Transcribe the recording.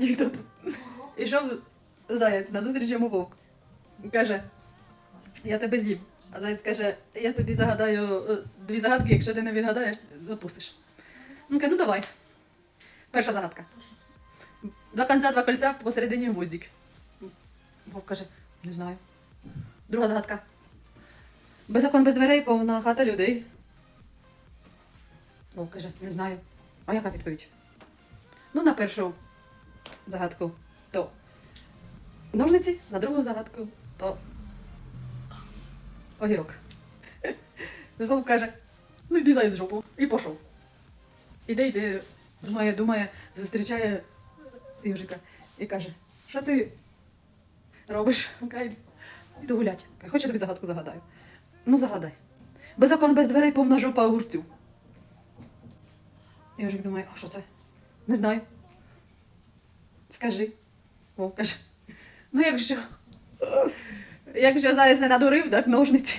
анекдот. Ішов заяць, назустріч йому вовк. Каже, я тебе з'їм. А заяць каже, я тобі загадаю е, дві загадки, якщо ти не відгадаєш, відпустиш. Він каже, ну давай. Перша загадка. Два конця, два кольця, посередині гвоздик. Вовк каже, не знаю. Друга загадка. Без окон, без дверей, повна хата людей. Вовк каже, не знаю. А яка відповідь? Ну, на першу загадку то ножниці, на другу загадку то огірок. Вовк каже, ну йди заяць жопу. І пішов. Іде, йде, думає, думає, зустрічає Южика і каже, що ти робиш? Каже, Іду гулять. Каже, Хочу тобі загадку загадаю. Ну, загадай. Без окон, без дверей, повна жопа огурців. Южик думає, а що це? Не знаю. Скажи. Вовка ж. Ну, якщо. Якщо зараз не надурив, так ножниці.